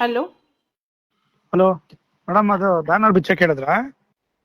Hello hello madam ಅದು banner ಬಿಚ್ಚಕ್ಕೆ ಹೇಳಿದ್ರಾ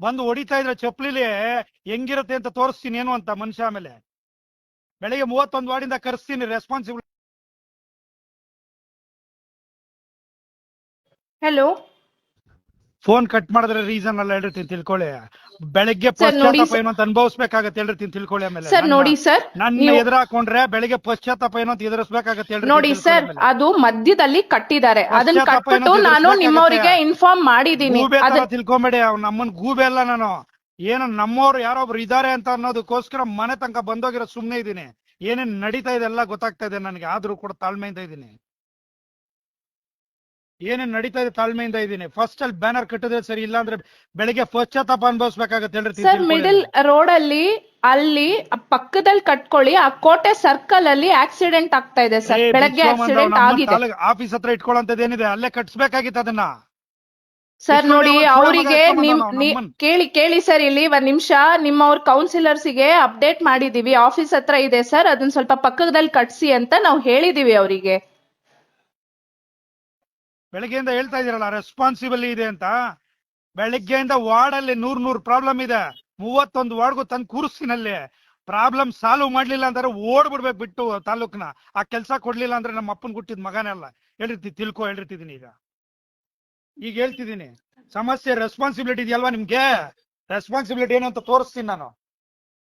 ಬಂದು ಹೊಡಿತಾ ಇದ್ರೆ ಚಪ್ಪಲಿಲಿ ಹೆಂಗಿರುತ್ತೆ ಅಂತ ತೋರಿಸ್ತೀನಿ ಏನು ಅಂತ ಮನುಷ್ಯ ಆಮೇಲೆ. ಬೆಳಿಗ್ಗೆ ಮೂವತ್ತೊಂದು ವಾರ್ಡಿಂದ ಕರೆಸ್ತೀನಿ ರೆಸ್ಪಾನ್ಸಿಬಿಲಿಟಿ ಹೆಲೋ ಫೋನ್ ಕಟ್ ಮಾಡಿದ್ರೆ ರೀಸನ್ ಅಲ್ಲ ಹೇಳಿರ್ತೀನಿ ತಿಳ್ಕೊಳ್ಳಿ. ಬೆಳಗ್ಗೆ ನೋಡಿ ಪಶ್ಚಾತ್ತಾಪ ಏನಂತ ಏನು ಅಂತ ಅನುಭವಿಸ್ಬೇಕಾಗತ್ತೆ ಹೇಳಿರ್ತೀನಿ ತಿಳ್ಕೊಳ್ಳಿ ಆಮೇಲೆ. ಸರ್ ನೋಡಿ ಸರ್ ನನ್ನ ನೀವು ಎದುರು ಹಾಕೊಂಡ್ರೆ ಬೆಳಗ್ಗೆ ಪಶ್ಚಾತ್ತಾಪ ಏನೋ ಅಂತ ಎದುರಿಸ್ಬೇಕಾಗತ್ತೆ ಹೇಳ್ರಿ ನೋಡಿ ಸರ್ ಅದು ಮಧ್ಯದಲ್ಲಿ ಕಟ್ಟಿದ್ದಾರೆ. ಅದನ್ನ ಪಶ್ಚಾತ್ತಾಪ ಕಟ್ಬಿಟ್ಟು ಏನೋ ನಾನು ತಿಳಿಸ್ಬೇಕಾಗತ್ತೆ. ನಿಮ್ಮವರಿಗೆ ಇನ್ಫಾರ್ಮ್ ಮಾಡಿದೀನಿ ಗೂಬೆ ತರ ಅದನ್ನ ತಿಳ್ಕೊಂಬೇಡಿ ಅವ್ನು ನಮ್ಮನ್ ಗೂಬೆ ಅಲ್ಲ ನಾನು. ಏನು ನಮ್ಮವ್ರು ಯಾರೊಬ್ರು ಇದಾರೆ ಅಂತ ಅನ್ನೋದಕ್ಕೋಸ್ಕರ ಮನೆ ತನಕ ಬಂದೋಗಿರೋ ಸುಮ್ನೆ ಇದೀನಿ. ಏನೇನ್ ನಡೀತಾ ಇದೆ ಎಲ್ಲ ಗೊತ್ತಾಗ್ತಾ ಇದೆ ನನಗೆ. ಆದ್ರೂ ಕೂಡ ತಾಳ್ಮೆಯಿಂದ ಇದೀನಿ. ಏನೇನ್ ನಡೀತಾ ಇದೆ ತಾಳ್ಮೆಯಿಂದ ಇದೀನಿ ಫಸ್ಟ್ ಅಲ್ಲಿ ಬ್ಯಾನರ್ ಕಟ್ಟಿದ್ರೆ ಸರಿ ಇಲ್ಲ ಅಂದ್ರೆ ಬೆಳಿಗ್ಗೆ ಪಶ್ಚಾತ್ತಾಪ ಅನುಭವಿಸ್ಬೇಕಾಗತ್ತೆ ಹೇಳ್ರಿ ಸರ್ ಮಿಡಲ್ ರೋಡ್ ಅಲ್ಲಿ ಅಲ್ಲಿ ಪಕ್ಕದಲ್ಲಿ ಕಟ್ಕೊಳ್ಳಿ ಆ ಕೋಟೆ ಸರ್ಕಲ್ ಅಲ್ಲಿ ಆಕ್ಸಿಡೆಂಟ್ ಆಗ್ತಾ ಇದೆ ಸರ್ ಬೆಳಗ್ಗೆ ಆಕ್ಸಿಡೆಂಟ್ ಆಗಿದೆ. ಆಫೀಸ್ ಹತ್ರ ಇಟ್ಕೊಳ್ಳೋಂಥದ್ದು ಏನಿದೆ? ಅಲ್ಲೇ ಕಟ್ಸ್ಬೇಕಾಗಿತ್ತು ಅದನ್ನ. ಸರ್ ನೋಡಿ ಅವರಿಗೆ ನಿಮ್ ಕೇಳಿ ಕೇಳಿ ಸರ್ ಇಲ್ಲಿ ಒಂದ್ ನಿಮಿಷ. ನಿಮ್ಮವ್ರ ಕೌನ್ಸಿಲರ್ಸ್ಗೆ ಅಪ್ಡೇಟ್ ಮಾಡಿದೀವಿ. ಆಫೀಸ್ ಹತ್ರ ಇದೆ ಸರ್ ಅದನ್ನ ಸ್ವಲ್ಪ ಪಕ್ಕದಲ್ಲಿ ಕಟ್ಸಿ ಅಂತ ನಾವು ಹೇಳಿದೀವಿ ಅವರಿಗೆ. ಬೆಳಗ್ಗೆಯಿಂದ ಹೇಳ್ತಾ ಇದೀರಲ್ಲ ರೆಸ್ಪಾನ್ಸಿಬಲ್ ಇದೆ ಅಂತ. ಬೆಳಗ್ಗೆಯಿಂದ ವಾರ್ಡ್ ಅಲ್ಲಿ ನೂರ್ ನೂರ್ ಪ್ರಾಬ್ಲಮ್ ಇದೆ. ಮೂವತ್ತೊಂದು ವಾರ್ಡ್ಗೂ ತಂದು ಕೂರಿಸ್ತೀನಲ್ಲಿ ಪ್ರಾಬ್ಲಮ್ ಸಾಲ್ವ್ ಮಾಡ್ಲಿಲ್ಲ ಅಂದ್ರೆ ಓಡ್ಬಿಡ್ಬೇಕು ಬಿಟ್ಟು ತಾಲೂಕ್ನ. ಆ ಕೆಲಸ ಕೊಡ್ಲಿಲ್ಲ ಅಂದ್ರೆ ನಮ್ಮ ಅಪ್ಪನ್ ಹುಟ್ಟಿದ ಮಗನೇ ಅಲ್ಲ. ಹೇಳಿರ್ತಿ, ತಿಳ್ಕೊ ಹೇಳಿರ್ತಿದೀನಿ ಈಗ. ಈಗ ಹೇಳ್ತಿದ್ದೀನಿ. ಸಮಸ್ಯೆ ರೆಸ್ಪಾನ್ಸಿಬಿಲಿಟಿ ಇದೆಯಲ್ವಾ ನಿಮ್ಗೆ? ರೆಸ್ಪಾನ್ಸಿಬಿಲಿಟಿ ಏನು ಅಂತ ತೋರಿಸ್ತೀನಿ ನಾನು.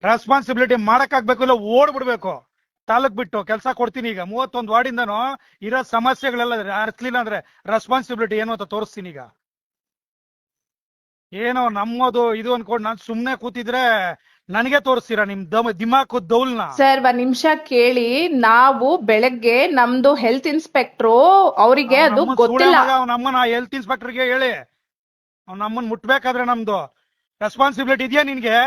ರೆಸ್ಪಾನ್ಸಿಬಿಲಿಟಿ ಮಾಡಕ್ಕಾಗ್ಬೇಕು ಇಲ್ಲ, ಓಡ್ಬಿಡ್ಬೇಕು. ತಾಲೂಕ್ ಬಿಟ್ಟು ಕೆಲಸ ಕೊಡ್ತೀನಿ ಈಗ. ಮೂವತ್ತೊಂದು ವಾರ್ಡಿಂದನು ಇರೋ ಸಮಸ್ಯೆಗಳೆಲ್ಲ ಅರ್ಥಲಿಲ್ಲ ಅಂದ್ರೆ ರೆಸ್ಪಾನ್ಸಿಬಿಲಿಟಿ ಏನು ಅಂತ ತೋರಿಸ್ತೀನಿ ಈಗ. ಏನೋ ನಮ್ಮದು ಇದು ಅನ್ಕೊಂಡು ನಾನು ಸುಮ್ನೆ ಕೂತಿದ್ರೆ ನನಗೆ ತೋರಿಸ್ತೀರಾ ನಿಮ್ ದಮ್ ದಿಮಾಕು ದೌಲ್ನ? ಸರ್ ಒಂದ್ ನಿಮಿಷ ಕೇಳಿ. ನಾವು ಬೆಳಗ್ಗೆ ನಮ್ದು ಹೆಲ್ತ್ ಇನ್ಸ್ಪೆಕ್ಟ್ರು ಅವರಿಗೆ ಅದು ಗೊತ್ತಿಲ್ಲ. ನಮ್ಮನ್ನ ಹೆಲ್ತ್ ಇನ್ಸ್ಪೆಕ್ಟರ್ಗೆ ಹೇಳಿ. ಅವ್ನ ನಮ್ಮನ್ ಮುಟ್ಬೇಕಾದ್ರೆ ನಮ್ದು. ರೆಸ್ಪಾನ್ಸಿಬಿಲಿಟಿ ಇದೆಯಾ ನಿನ್ಗೆ?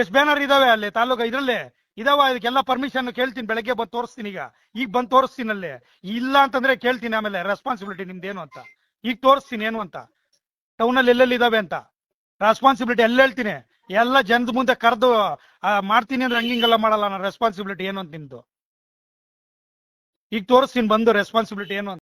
ಎಷ್ಟ್ ಬ್ಯಾನರ್ ಇದಾವೆ ಅಲ್ಲಿ ತಾಲೂಕು ಇದ್ರಲ್ಲಿ ಇದಾವ, ಇದಕ್ಕೆಲ್ಲ ಪರ್ಮಿಷನ್ ಕೇಳ್ತೀನಿ, ಬೆಳಗ್ಗೆ ಬಂದು ತೋರಿಸ್ತೀನಿ ಈಗ. ಈಗ ಬಂದು ತೋರಿಸ್ತೀನಿ ಅಲ್ಲೇ ಇಲ್ಲ ಅಂತಂದ್ರೆ ಕೇಳ್ತೀನಿ ಆಮೇಲೆ ರೆಸ್ಪಾನ್ಸಿಬಿಲಿಟಿ ನಿಮ್ದೇನು ಅಂತ. ಈಗ ತೋರಿಸ್ತೀನಿ ಏನು ಅಂತ. ಟೌನ್ ಅಲ್ಲಿ ಎಲ್ಲೆಲ್ಲಿ ಇದಾವೆ ಅಂತ. ರೆಸ್ಪಾನ್ಸಿಬಿಲಿಟಿ ಎಲ್ಲ ಹೇಳ್ತೀನಿ. ಎಲ್ಲ ಜನದ ಮುಂದೆ ಕರೆದು ಮಾಡ್ತೀನಿ ಅಂದ್ರೆ ಹಂಗಿಂಗೆಲ್ಲ ಮಾಡಲ್ಲ ನಾನು. ರೆಸ್ಪಾನ್ಸಿಬಿಲಿಟಿ ಏನು ಅಂತ ನಿಮ್ದು? ಈಗ ತೋರಿಸ್ತೀನಿ ಬಂದು ರೆಸ್ಪಾನ್ಸಿಬಿಲಿಟಿ ಏನು ಅಂತ.